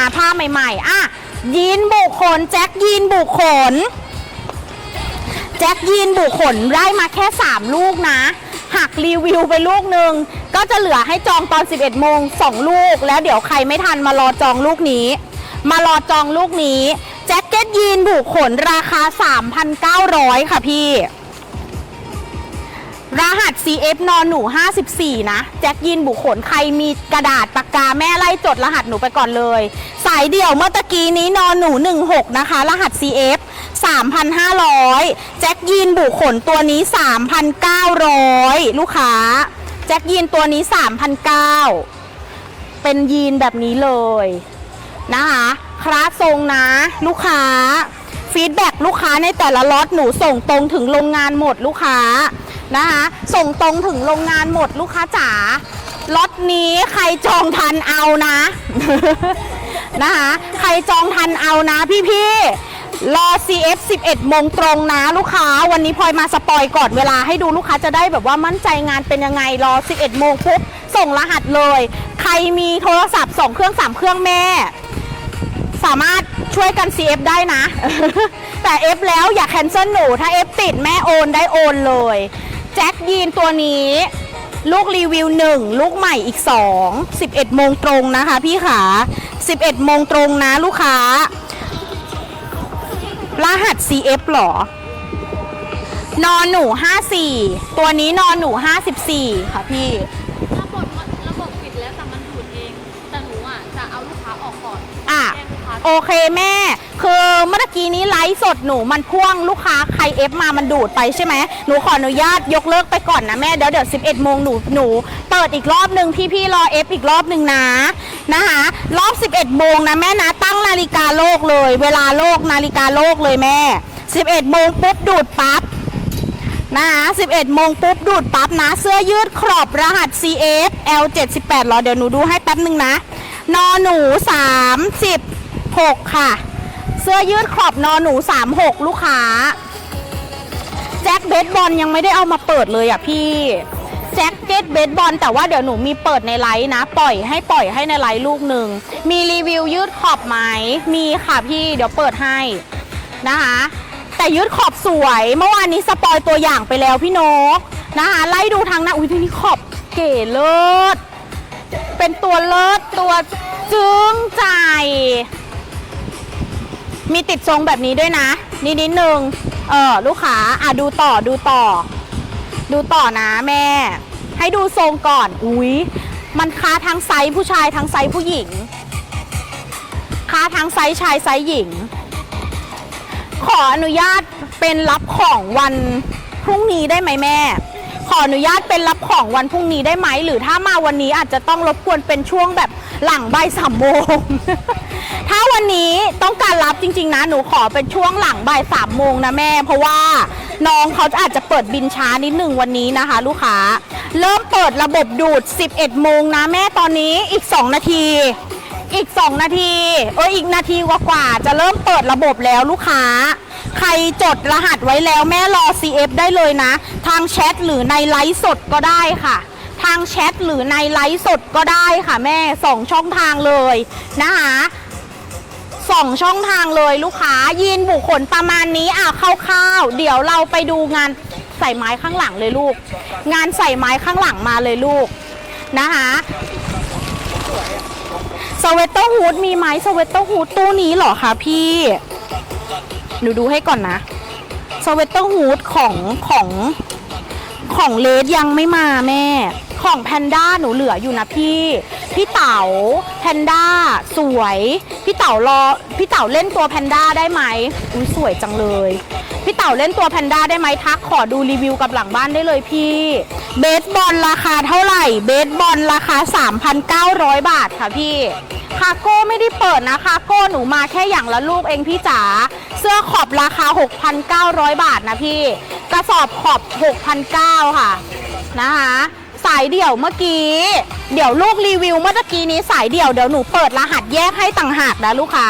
าผ้าใหม่ๆ อะ ยีนบุขนแจ็คยีนบุขน แจ็คยีนบุขนได้มาแค่ 3 ลูกนะหักรีวิวไปลูกหนึ่งก็จะเหลือให้จองตอน 11 โมง 2 ลูก แล้วเดี๋ยวใครไม่ทันมารอจองลูกนี้ มารอจองลูกนี้ แจ็คเก็ตยีนบุขนราคา 3,900 ค่ะพี่ รหัส CF นอนหนู 54 นะ แจ็คยินบุขนใครมีกระดาษปากกาแม่ไล่จดรหัสหนูไปก่อนเลย สายเดี่ยวเมื่อตะกี้นี้นอนหนู 16 นะคะ รหัส CF 3,500 แจ็คยีนบุขนตัวนี้ 3,900 ลูกค้า แจ็คยีนตัวนี้ 3,900 เป็นยีนแบบนี้เลยนะคะคลาสทรงนะ ลูกค้า ฟีดแบ็กลูกค้าในแต่ละล็อตหนูส่งตรงถึงโรงงานหมดลูกค้า นะคะ ส่งตรงถึงโรงงานหมดลูกค้าจ๋าล็อตนี้ใครจองทันเอานะ นะคะใครจองทันเอานะพี่ๆรอ CF 11โมงตรงนะลูกค้า วันนี้พลอยมาสปอยก่อนเวลาให้ดูลูกค้าจะได้แบบว่ามั่นใจงานเป็นยังไงรอ 11โมงปุ๊บส่งรหัสเลย ใครมีโทรศัพท์2เครื่อง3เครื่องแม่ สามารถช่วยกัน CF ได้นะ แต่ F แล้วอย่าแคนเซิลหนู ถ้า F ติดแม่โอนได้โอนเลย แจ็คยีนตัวนี้ ลูกรีวิว 1 ลูกใหม่อีก 2 11 โมงตรงนะคะพี่ขา 11 โมงตรงนะลูกค้า รหัส CF หรอนอนหนู 54 ตัวนี้นอนหนู 54 ค่ะพี่ ระบบมันระบบปิดแล้วแต่มันดูดเอง แต่หนูอะจะเอาลูกค้าออกก่อนอะ แจ้งลูกค้า โอเคแม่ คือเมื่อกี้นี้ไลฟ์ สดหนูมันพ่วงลูกค้าใครเอฟมามันดูดไปใช่ไหมหนูขออนุญาตยกเลิกไปก่อนนะแม่เดี๋ยวเดี๋ยว11โมงหนูหนูเปิดอีกรอบหนึ่งพี่พี่รอเอฟอีกรอบหนึ่งนะนะคะรอบ 11โมงนะแม่นะตั้งนาฬิกาโลกเลย เวลาโลกนาฬิกาโลกเลยแม่ 11โมงปุ๊บดูดปั๊บนะคะ11โมงปุ๊บดูดปั๊บนะ เสื้อยืดครอบรหัส CF L78 รอเดี๋ยวหนูดูให้แป๊บหนึ่งนะนอหนู 36 ค่ะ เสื้อยืดขอบนอนหนู 36 ลูกค้า แจ็คเบสบอลยังไม่ได้เอามาเปิดเลยอะพี่แจ็คเก็ตเบสบอลแต่ว่าเดี๋ยวหนูมีเปิดในไลฟ์นะ ปล่อยให้ปล่อยให้ในไลฟ์ลูกหนึ่ง มีรีวิวยืดขอบไหมมีค่ะพี่เดี๋ยวเปิดให้นะคะ แต่ยืดขอบสวย เมื่อวานนี้สปอยตัวอย่างไปแล้วพี่นกนะคะไล่ดูทางน้าอุ้ยที่นี่ขอบเก๋เลิศเป็นตัวเลิศตัวจึ้งใจ มีติดทรงแบบนี้ด้วยนะ นิดนิดนึงเออลูกค้าอะดูต่อดูต่อ ดูต่อนะแม่ ให้ดูทรงก่อนอุ้ยมันค้าทั้งไซส์ผู้ชายทั้งไซส์ผู้หญิง ค้าทั้งไซส์ชายไซส์หญิง ขออนุญาตเป็นรับของวันพรุ่งนี้ได้ไหมแม่ ขออนุญาตเป็นรับของวันพรุ่งนี้ได้ไหม หรือถ้ามาวันนี้อาจจะต้องรบกวนเป็นช่วงแบบ หลังบ่ายสามโมง ถ้าวันนี้ต้องการรับจริง ๆ นะ หนูขอเป็นช่วงหลังบ่ายสามโมงนะแม่ เพราะว่าน้องเขาอาจจะเปิดบินช้านิดหนึ่งวันนี้นะคะ ลูกค้า เริ่มเปิดระบบดูด 11 โมงนะแม่ตอนนี้อีก 2 นาที อีก 2 นาทีเอออีกนาทีกว่าๆจะเริ่มเปิดระบบแล้วลูกค้า ใครจดรหัสไว้แล้วแม่รอ CF ได้เลยนะ ทางแชทหรือในไลฟ์สดก็ได้ค่ะ ทางแชทหรือในไลฟ์สดก็ได้ค่ะแม่สองช่องทางเลยนะคะสองช่องทางเลยลูกค้ายีนบุคคลประมาณนี้อะคร่าวๆเดี๋ยวเราไปดูงานใส่ไม้ข้างหลังเลยลูก งานใส่ไม้ข้างหลังมาเลยลูกนะคะสเวตเตอร์ฮูดมีไหมสเวตเตอร์ฮูดตู้นี้เหรอคะพี่ หนูดูให้ก่อนนะสเวตเตอร์ฮูดของของของเลดยังไม่มาแม่ ของแพนด้าหนูเหลืออยู่นะพี่ พี่เต๋าแพนด้าสวย พี่เต๋ารอพี่เต๋าเล่นตัวแพนด้าได้ไหมอุ้ยสวยจังเลย พี่เต๋าเล่นตัวแพนด้าได้ไหมทักขอดูรีวิวกับหลังบ้านได้เลยพี่ เบสบอลราคาเท่าไหร่ เบสบอลราคา 3,900 บาทค่ะพี่คาโก้ไม่ได้เปิดนะคาโก้หนูมาแค่อย่างละลูกเองพี่จ๋าเสื้อขอบราคา 6,900 บาทนะพี่ กระสอบขอบ 6,900 ค่ะนะคะ สายเดี่ยวเมื่อกี้ เดี๋ยวลูกรีวิวเมื่อกี้นี้สายเดี่ยวเดี๋ยวหนูเปิดรหัสแยกให้ต่างหากนะลูกค้า